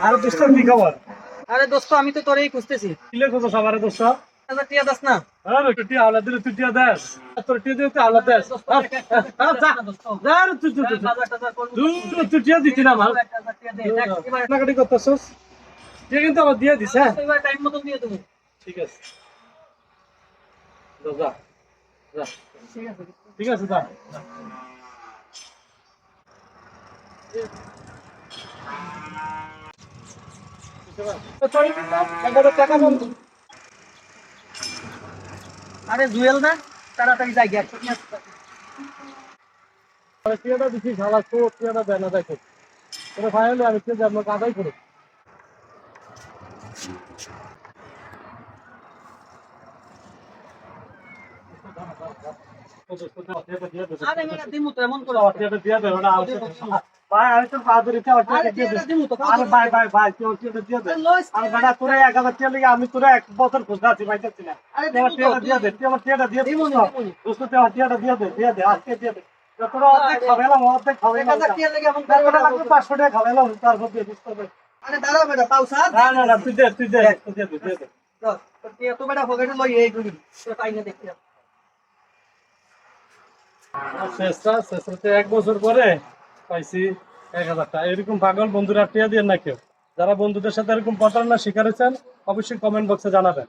আর দোস্ত কি খবর? আরে দোস্ত আমি তো তোরেই খুঁজতেছি। কিলে খোঁজো সবারে দোস্ত? হাজার টিয়া দাস না। আরে টিয়া আলাদা দিলে তুই টিয়া দেস। তোর টিয়া তুই আলাদা দেস। দোস্ত, আহ, এক- এক- আহ, আহ, যা, দোস্ত। যা তুই, তুই, তুই, তুই। টিয়া দিতি না দে, এবার- কাটাকাটি করতেছস? টিয়া কিন্তু আমার দিয়ে দিস হ্যাঁ টাইম মতন দিয়ে দেবো। ঠিক আছে। যা ঠিক আছে। ঠিক আরে জুয়েল না তাড়াতাড়ি যাই গিয়ে। আরে টিয়াটা তো টিয়াটা দেয় না দেখো। তোর ফাইনালি আমি টিয়া দেব না আরে দিমু তো এমন করে। ভাই আমি তো আরে ভাই ভাই ভাই দিয়ে দে। আরে বেটা তোরা এক হাজার টিয়া লেগে আমি তোরা এক বছর খুঁজতে আছি না। দিয়ে দে দিয়ে দে দোস্ত দিয়ে দে দিয়ে দে আজকে দিয়ে দে। তোরা অর্ধেক অর্ধেক। পাঁচশো টাকা তারপর দিয়ে আরে বেটা না না না তুই দে তুই দে তুই দে দে তো বেটা পকেটে লই এই না দেখতে শেষটা এক বছর পরে পাইছি এক হাজার টাকা। এরকম পাগল বন্ধুরা টিয়া দিয়ে না কেউ? যারা বন্ধুদের সাথে এরকম প্রতারণা শিকার হয়েছেন, অবশ্যই কমেন্ট বক্সে জানাবেন।